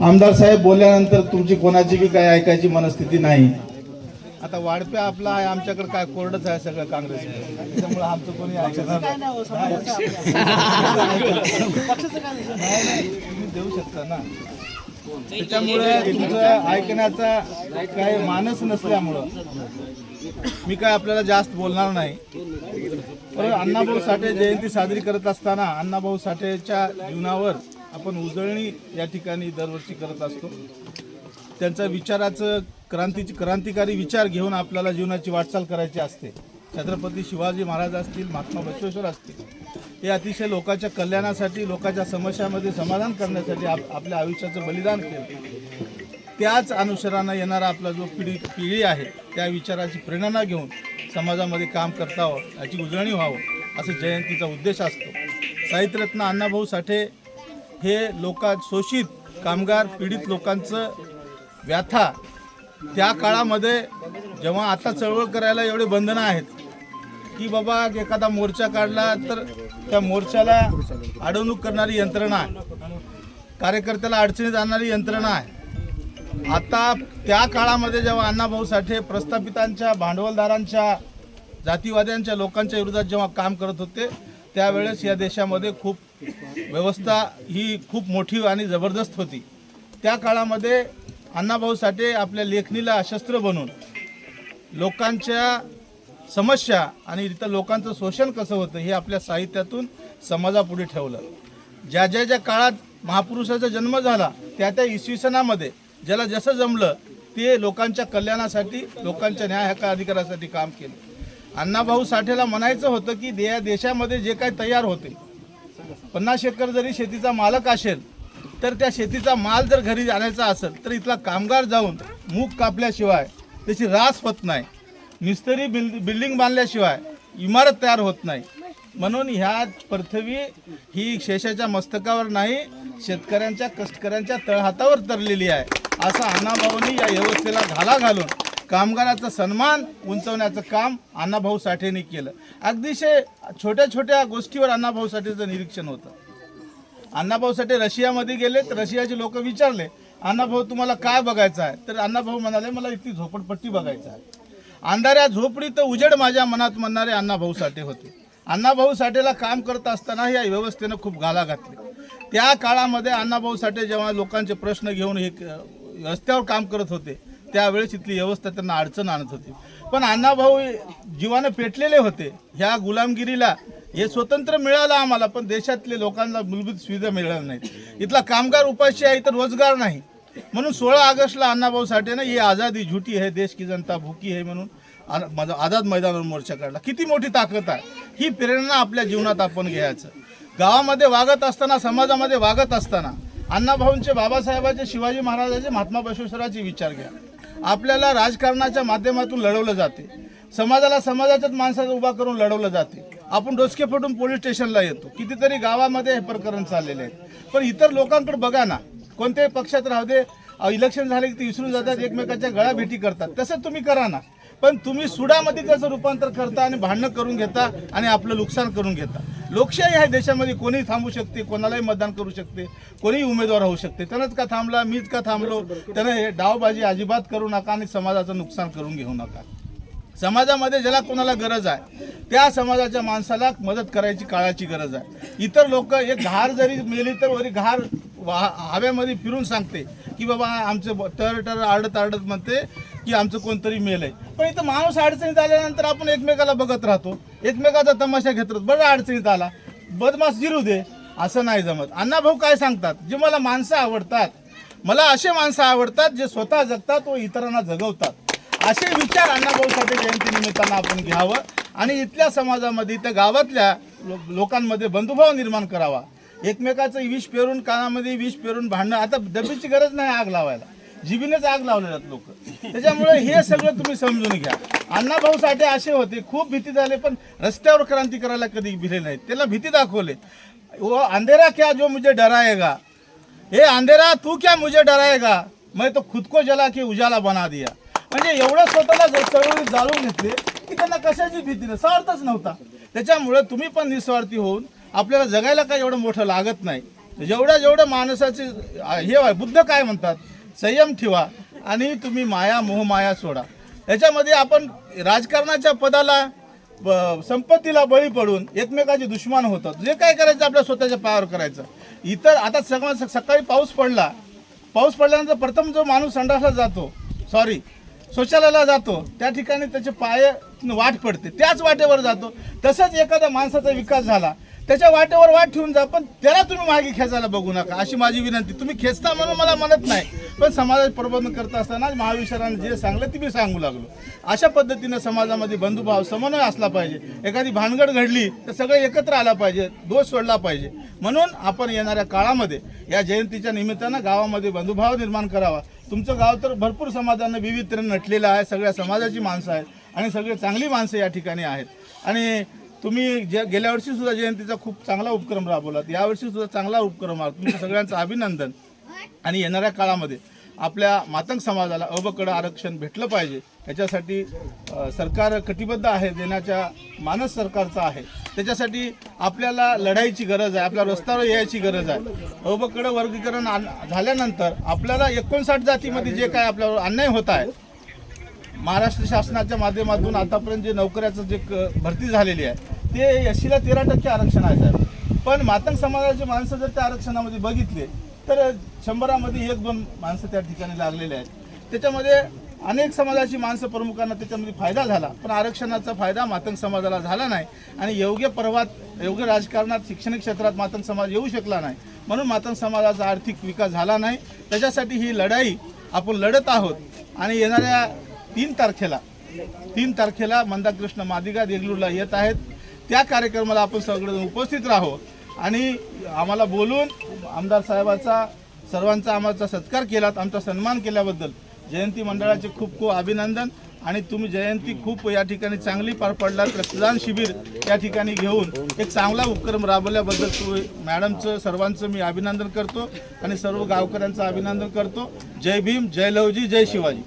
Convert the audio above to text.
आमदार साहेब बोलल्यानंतर तुमची कोणाची बी काही ऐकायची मनस्थिती नाही. आता वाढप्या आपला आहे आमच्याकडे काय कोरडच आहे सगळं काँग्रेस त्याच्यामुळे आमचं कोणी ऐकणार नाही. नाही, तुम्ही देऊ शकता ना. त्याच्यामुळे तुमचं ऐकण्याचा काही मानस नसल्यामुळं मी काय आपल्याला जास्त बोलणार नाही. पण अण्णाभाऊ साठे जयंती साजरी करत असताना अण्णाभाऊ साठेच्या जीवनावर आपण उजळणी या ठिकाणी दरवर्षी करत असतो. त्यांचा विचाराचं क्रांतीची क्रांतिकारी विचार घेऊन आपल्याला जीवनाची वाटचाल करायची असते. छत्रपती शिवाजी महाराज असतील महात्मा बसवेश्वर असतील हे अतिशय लोकांच्या कल्याणासाठी लोकांच्या समस्यामध्ये समाधान करण्यासाठी आप आपल्या आयुष्याचं बलिदान केलं. त्याच अनुसरानं येणारा आपला जो पिढी पिढी आहे त्या विचाराची प्रेरणा घेऊन समाजामध्ये काम करता याची उजळणी व्हावं असं जयंतीचा उद्देश असतो. साहित्यरत्न अण्णाभाऊ साठे हे लोका शोषित कामगार पीडित लोकांचं व्यथा त्या काळामध्ये जेव्हा आता चळवळ करायला एवढे बंधनं आहेत की बाबा एखादा मोर्चा काढला तर त्या मोर्चाला अडवणूक करणारी यंत्रणा आहे. कार्यकर्त्याला अडचणीत आणणारी यंत्रणा आहे. आता त्या काळामध्ये जेव्हा अण्णाभाऊ साठे प्रस्थापितांच्या भांडवलदारांच्या जातीवाद्यांच्या लोकांच्या विरोधात जेव्हा काम करत होते त्यावेळेस या देशामध्ये खूप व्यवस्था ही खूप मोठी आणि जबरदस्त होती. त्या काळामध्ये अण्णाभाऊ साठे आपल्या लेखणीला अशस्त्र बनून लोकांच्या समस्या आणि इथं लोकांचं शोषण कसं होतं हे आपल्या साहित्यातून समाजापुढे ठेवलं. ज्या ज्या ज्या काळात महापुरुषाचा जन्म झाला त्या त्या इसवी सणामध्ये ज्याला जसं जमलं ते लोकांच्या कल्याणासाठी लोकांच्या न्याय हक्का अधिकारासाठी काम केलं. अण्णाभाऊ साठेला म्हणायचं होतं की या देशामध्ये जे काही तयार होते पन्नास एकर जरी शेतीचा मालक असेल तर त्या शेतीचा माल जर घरी आणायचा असेल तर इथला कामगार जाऊन मूग कापल्याशिवाय त्याची रास होत नाही. मिस्तरी बिल्ड बिल्डिंग बांधल्याशिवाय इमारत तयार होत नाही. म्हणून ह्या पृथ्वी ही शेषाच्या मस्तकावर नाही शेतकऱ्यांच्या कष्टकऱ्यांच्या तळहातावर तरलेली आहे. असा अण्णाभाऊंनी या व्यवस्थेला घाला घालून कामगाराचा सन्मान उंचवण्याचं काम अण्णाभाऊ साठेने केलं. अगदीशय छोट्या छोट्या गोष्टीवर अण्णाभाऊ साठेचं निरीक्षण होतं. अण्णाभाऊ साठे रशियामध्ये गेले तर रशियाचे लोक विचारले अण्णाभाऊ तुम्हाला काय बघायचं आहे? तर अण्णाभाऊ म्हणाले मला इथली झोपडपट्टी बघायचं आहे. अंधाऱ्या झोपडीत उजेड माझ्या मनात म्हणणारे अण्णाभाऊ साठे होते. अण्णाभाऊ साठेला काम करत असताना या व्यवस्थेनं खूप गाला घातली. त्या काळामध्ये अण्णाभाऊ साठे जेव्हा लोकांचे प्रश्न घेऊन हे रस्त्यावर काम करत होते त्यावेळेस इथली व्यवस्था त्यांना अडचण आणत होती. पण अण्णाभाऊ जीवानं पेटलेले होते. ह्या गुलामगिरीला हे स्वतंत्र मिळालं आम्हाला पण देशातले लोकांना मूलभूत सुविधा मिळाल्या नाहीत. इथला कामगार उपाशी आहे तर रोजगार नाही. म्हणून सोळा ऑगस्टला अण्णाभाऊ साठेनं ही आझादी झुटी आहे देश की जनता भुकी आहे म्हणून माझा आझाद मैदानावर मोर्चा काढला. किती मोठी ताकद आहे. ही प्रेरणा आपल्या जीवनात आपण घ्यायचं. गावामध्ये वागत असताना समाजामध्ये वागत असताना अण्णाभाऊंचे बाबासाहेबांचे शिवाजी महाराजांचे महात्मा बसवेश्वराचे विचार घ्या. आपल्याला राजकारणाच्या माध्यमातून लढवलं जाते. समाजाला समाजाच्याच माणसाचा उभा करून लढवलं जाते. आपण डोसके फुटून पोलीस स्टेशनला येतो. कितीतरी गावामध्ये हे प्रकरण चाललेले आहेत. पण इतर लोकांकडे बघा ना. कोणत्याही पक्षात राहू दे इलेक्शन झाले की ते विसरून जातात एकमेकाच्या गळा भेटी करतात. तसं तुम्ही करा ना. पण तुम्ही सुडामध्ये त्याचं रूपांतर करता आणि भांडणं करून घेता आणि आपलं नुकसान करून घेता. लोकशाही ह्या देशामध्ये कोणीही थांबू शकते कोणालाही मतदान करू शकते कोणीही उमेदवार होऊ शकते. त्यानंच का थांबला मीच का थांबलो? त्यानं हे डावबाजी अजिबात करू नका आणि समाजाचं नुकसान करून घेऊ नका. समाजामध्ये ज्याला कोणाला गरज आहे त्या समाजाच्या माणसाला मदत करायची काळाची गरज आहे. इतर लोक एक घार जरी मेली तर वरी घार हव्यामध्ये फिरून सांगते की बाबा आमचं टर टर आडत आडत म्हणते की आमचं कोणतरी मेल आहे पण इथं माणूस अडचणीत आल्यानंतर आपण एकमेकाला बघत राहतो. एकमेकाचा तमाशा घेत बरं अडचणीत आला. बदमाश जिरू दे असं नाही जमत. अण्णाभाऊ काय सांगतात? जे मला माणसं आवडतात मला असे माणसं आवडतात जे स्वतः जगतात व इतरांना जगवतात. असे विचार अण्णाभाऊ साठे जयंती निमित्तानं आपण घ्यावं आणि इथल्या समाजामध्ये त्या गावातल्या लो- लोकांमध्ये बंधुभाव निर्माण करावा. एकमेकाचं विष पेरून कानामध्ये विष पेरून भांडणं. आता डबीची गरज नाही आग लावायला. जिबीनेच आग लावले लोक. त्याच्यामुळे हे सगळं तुम्ही समजून घ्या. अण्णाभाऊ साठे असे होते खूप भीती झाले पण रस्त्यावर क्रांती करायला कधी भिले नाहीत. त्याला भीती दाखवले. वो अंधेरा क्या जो मुझे डराएगा? हे अंधेरा तू क्या मुझे डराएगा? मैं तो खुद को जला की उजाला बना दिया. म्हणजे एवढं स्वतःला चळवळी जाळून घेतले की त्यांना कशाची भीती नाही स्वार्थच नव्हता. त्याच्यामुळे तुम्ही पण निस्वार्थी होऊन आपल्याला जगायला काय एवढं मोठं लागत नाही. जेवढ्या जेवढ्या माणसाचे हे बुद्ध काय म्हणतात? संयम ठेवा आणि तुम्ही माया मोहमाया सोडा. याच्यामध्ये आपण राजकारणाच्या पदाला ब- संपत्तीला बळी पडून एकमेकाचे दुश्मन होतात जे काय करायचं आपल्या स्वतःच्या पायावर करायचं. इतर आता सगळं सकाळी पाऊस पडला. पाऊस पडल्यानंतर प्रथम जो माणूस संडासला जातो सॉरी शौचालयाला जातो त्या ठिकाणी त्याचे पाय वाट पडते. त्याच वाटेवर जातो. तसंच एखाद्या माणसाचा विकास झाला. त्याच्या वाटेवर वाट ठेवून जा पण त्याला तुम्ही मागे खेचायला बघू नका. अशी माझी विनंती. तुम्ही खेचता म्हणून मला म्हणत नाही. पण समाजात प्रबंध करत असताना महाविश्वराने जे सांगलं ते मी सांगू लागलो. अशा पद्धतीनं समाजामध्ये बंधुभाव समन्वय असला पाहिजे. एखादी भानगड घडली तर सगळे एकत्र आला पाहिजे दोष सोडला पाहिजे. म्हणून आपण येणाऱ्या काळामध्ये या जयंतीच्या निमित्तानं गावामध्ये बंधुभाव निर्माण करावा. तुमचं गाव तर भरपूर समाजानं विविधतेने नटलेलं आहे. सगळ्या समाजाची माणसं आहेत आणि सगळे चांगली माणसं या ठिकाणी आहेत. आणि तुम्ही जे गेल्या वर्षी सुद्धा जयंतीचा खूप चांगला उपक्रम राबवलात यावर्षी सुद्धा चांगला उपक्रम आहात तुमचं सगळ्यांचं अभिनंदन. आणि येणाऱ्या काळामध्ये आपल्या मातंग समाजाला अबकडं आरक्षण भेटलं पाहिजे. याच्यासाठी सरकार कटिबद्ध आहे देण्याच्या मानस सरकारचा आहे. त्याच्यासाठी आपल्याला लढाईची गरज आहे आपल्या रस्त्यावर यायची गरज आहे. अबकडं वर्गीकरण झाल्यानंतर आपल्याला एकोणसाठ जातीमध्ये जे काय आपल्यावर अन्याय होत आहे महाराष्ट्र शासनाच्या माध्यमातून आतापर्यंत जे नोकऱ्याचं जे क- भरती झालेली आहे ते एसीला तेरा टक्के आरक्षण आहे साहेब. पण मातंग समाजाचे माणसं जर त्या आरक्षणामध्ये बघितले तर शंभरामध्ये एक दोन माणसं त्या ठिकाणी लागलेले आहेत. त्याच्यामध्ये अनेक समाजाची माणसं प्रमुखांना त्याच्यामध्ये फायदा झाला पण आरक्षणाचा फायदा मातंग समाजाला झाला नाही आणि योग्य पर्वात योग्य राजकारणात शिक्षण क्षेत्रात मातंग समाज येऊ शकला नाही. म्हणून मातंग समाजाचा आर्थिक विकास झाला नाही. त्याच्यासाठी ही लढाई आपण लढत आहोत आणि येणाऱ्या तीन तारखेला तीन तारखेला मंदाकृष्ण मादिगा देगलूरला येत आहेत. त्या कार्यक्रमाला आपण सगळेजण उपस्थित राहू आणि आम्हाला बोलून आमदार साहेबाचा सर्वांचा आम्हाला सत्कार केलात आमचा सन्मान केल्याबद्दल जयंती मंडळाचे खूप खूप अभिनंदन. आणि तुम्ही जयंती खूप या ठिकाणी चांगली पार पडलात. रक्तदान शिबिर या ठिकाणी घेऊन एक चांगला उपक्रम राबवल्याबद्दल तू मॅडमचं सर्वांचं मी अभिनंदन करतो. आणि सर्व गावकऱ्यांचं अभिनंदन करतो. जय भीम जय लवजी जय शिवाजी.